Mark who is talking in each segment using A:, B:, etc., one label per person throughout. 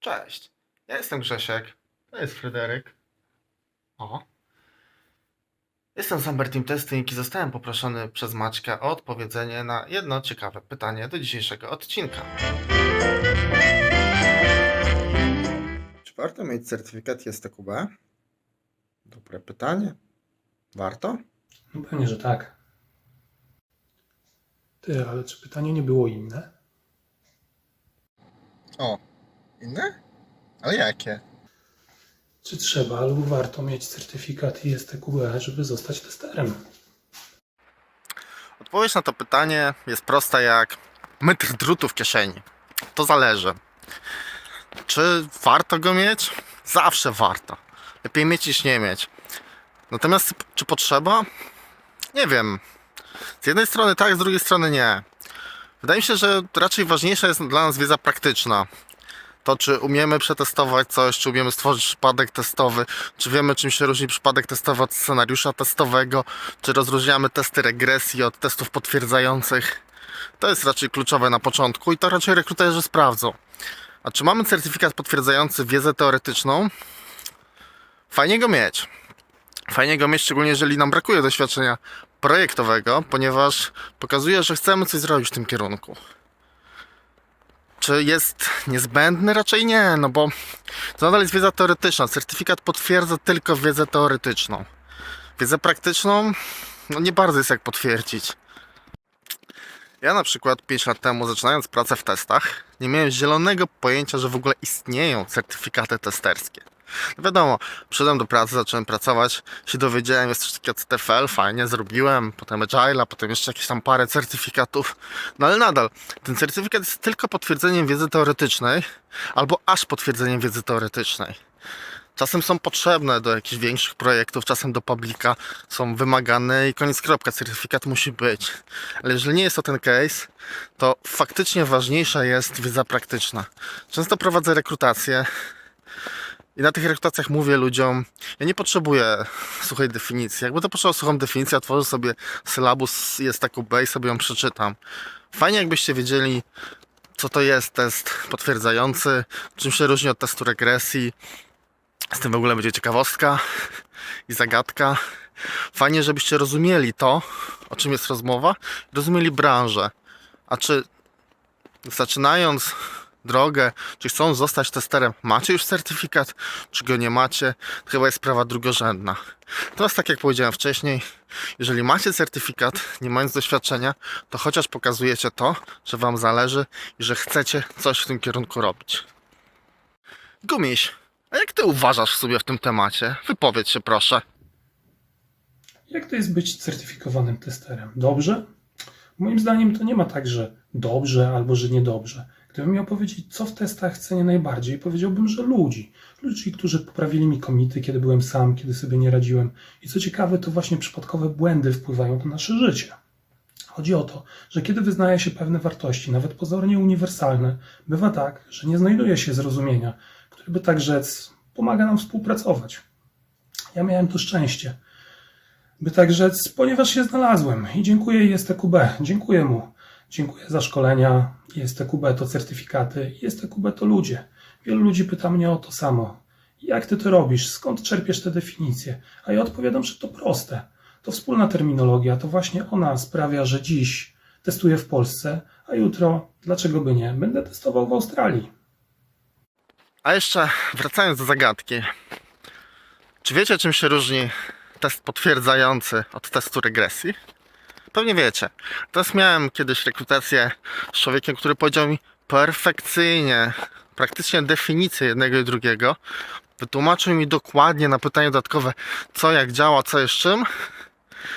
A: Cześć, ja jestem Grzesiek, to jest Fryderyk. O. Jestem z Amber Team Testing i zostałem poproszony przez Maćka o odpowiedzenie na jedno ciekawe pytanie do dzisiejszego odcinka. Czy warto mieć certyfikat JSTQB? Dobre pytanie. Warto?
B: No pewnie, że tak. Ty, ale czy pytanie nie było inne?
A: O, inne? Ale jakie?
B: Czy trzeba lub warto mieć certyfikat ISTQB, żeby zostać testerem?
A: Odpowiedź na to pytanie jest prosta jak metr drutu w kieszeni. To zależy. Czy warto go mieć? Zawsze warto. Lepiej mieć niż nie mieć. Natomiast czy potrzeba? Nie wiem. Z jednej strony tak, z drugiej strony nie. Wydaje mi się, że raczej ważniejsza jest dla nas wiedza praktyczna. To, czy umiemy przetestować coś, czy umiemy stworzyć przypadek testowy, czy wiemy, czym się różni przypadek testowy od scenariusza testowego, czy rozróżniamy testy regresji od testów potwierdzających. To jest raczej kluczowe na początku i to raczej rekruterzy sprawdzą. A czy mamy certyfikat potwierdzający wiedzę teoretyczną? Fajnie go mieć. Fajnie go mieć, szczególnie jeżeli nam brakuje doświadczenia projektowego, ponieważ pokazuje, że chcemy coś zrobić w tym kierunku. Czy jest niezbędny? Raczej nie, no bo to nadal jest wiedza teoretyczna. Certyfikat potwierdza tylko wiedzę teoretyczną. Wiedzę praktyczną, no nie bardzo jest jak potwierdzić. Ja na przykład 5 lat temu, zaczynając pracę w testach, nie miałem zielonego pojęcia, że w ogóle istnieją certyfikaty testerskie. No wiadomo, przyszedłem do pracy, zacząłem pracować, się dowiedziałem, jest coś takiego CTFL, fajnie zrobiłem, potem Agile, potem jeszcze jakieś tam parę certyfikatów. No ale nadal, ten certyfikat jest tylko potwierdzeniem wiedzy teoretycznej, albo aż potwierdzeniem wiedzy teoretycznej. Czasem są potrzebne do jakichś większych projektów, czasem do publika są wymagane i koniec kropka, certyfikat musi być. Ale jeżeli nie jest to ten case, to faktycznie ważniejsza jest wiedza praktyczna. Często prowadzę rekrutację i na tych rekrutacjach mówię ludziom, ja nie potrzebuję suchej definicji. Jakby to potrzebował suchą definicję, otworzę sobie sylabus jest taką B i sobie ją przeczytam. Fajnie jakbyście wiedzieli, co to jest test potwierdzający, czym się różni od testu regresji. Z tym w ogóle będzie ciekawostka i zagadka. Fajnie, żebyście rozumieli to, o czym jest rozmowa, rozumieli branżę. A czy zaczynając drogę, czy chcą zostać testerem, macie już certyfikat, czy go nie macie, to chyba jest sprawa drugorzędna. Natomiast tak jak powiedziałem wcześniej, jeżeli macie certyfikat, nie mając doświadczenia, to chociaż pokazujecie to, że Wam zależy i że chcecie coś w tym kierunku robić. Gumiś, a jak Ty uważasz sobie w tym temacie? Wypowiedz się proszę.
B: Jak to jest być certyfikowanym testerem? Dobrze? Moim zdaniem to nie ma tak, że dobrze albo że niedobrze. Gdybym miał powiedzieć, co w testach cenię najbardziej, powiedziałbym, że ludzi. Ludzi, którzy poprawili mi komity, kiedy byłem sam, kiedy sobie nie radziłem. I co ciekawe, to właśnie przypadkowe błędy wpływają na nasze życie. Chodzi o to, że kiedy wyznaje się pewne wartości, nawet pozornie uniwersalne, bywa tak, że nie znajduje się zrozumienia, które by tak rzec pomaga nam współpracować. Ja miałem to szczęście, by tak rzec, ponieważ się znalazłem i dziękuję ISTQB, dziękuję mu. Dziękuję za szkolenia, ISTQB to certyfikaty, ISTQB to ludzie. Wielu ludzi pyta mnie o to samo. Jak ty to robisz? Skąd czerpiesz te definicje? A ja odpowiadam, że to proste. To wspólna terminologia, to właśnie ona sprawia, że dziś testuję w Polsce, a jutro, dlaczego by nie, będę testował w Australii.
A: A jeszcze wracając do zagadki. Czy wiecie, czym się różni test potwierdzający od testu regresji? Pewnie wiecie. Teraz miałem kiedyś rekrutację z człowiekiem, który powiedział mi perfekcyjnie, praktycznie definicję jednego i drugiego. Wytłumaczył mi dokładnie na pytanie dodatkowe, co jak działa, co jest czym.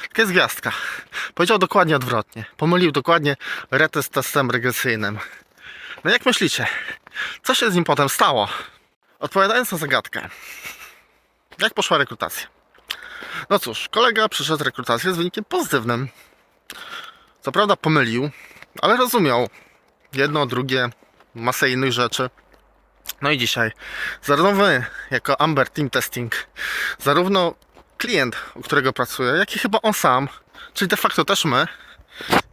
A: Tylko jest gwiazdka. Powiedział dokładnie odwrotnie. Pomylił dokładnie retest testem regresyjnym. No jak myślicie, co się z nim potem stało? Odpowiadając na zagadkę, jak poszła rekrutacja? No cóż, kolega przyszedł rekrutację z wynikiem pozytywnym. Co prawda pomylił, ale rozumiał jedno, drugie, masę innych rzeczy. No i dzisiaj, zarówno wy, jako Amber Team Testing, zarówno klient, u którego pracuję, jak i chyba on sam, czyli de facto też my,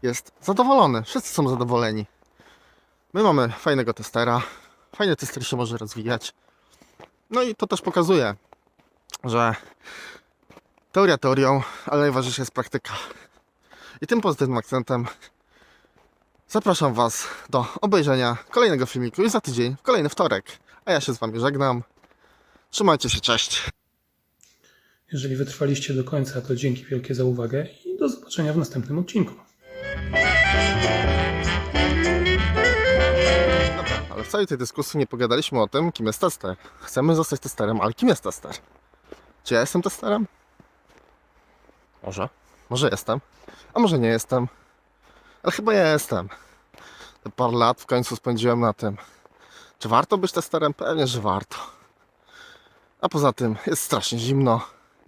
A: jest zadowolony. Wszyscy są zadowoleni. My mamy fajnego testera, Fajnie tester się może rozwijać. No i to też pokazuje, że teoria teorią, ale najważniejsza jest praktyka. I tym pozytywnym akcentem zapraszam Was do obejrzenia kolejnego filmiku już za tydzień, w kolejny wtorek. A ja się z Wami żegnam. Trzymajcie się, cześć.
B: Jeżeli wytrwaliście do końca, to dzięki wielkie za uwagę i do zobaczenia w następnym odcinku.
A: Dobra, ale w całej tej dyskusji nie pogadaliśmy o tym, kim jest tester. Chcemy zostać testerem, ale kim jest tester? Czy ja jestem testerem? Może. Może jestem. A może nie jestem. Ale chyba ja jestem. Te parę lat w końcu spędziłem na tym. Czy warto być testerem? Pewnie, że warto. A poza tym jest strasznie zimno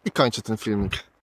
A: i kończę ten filmik.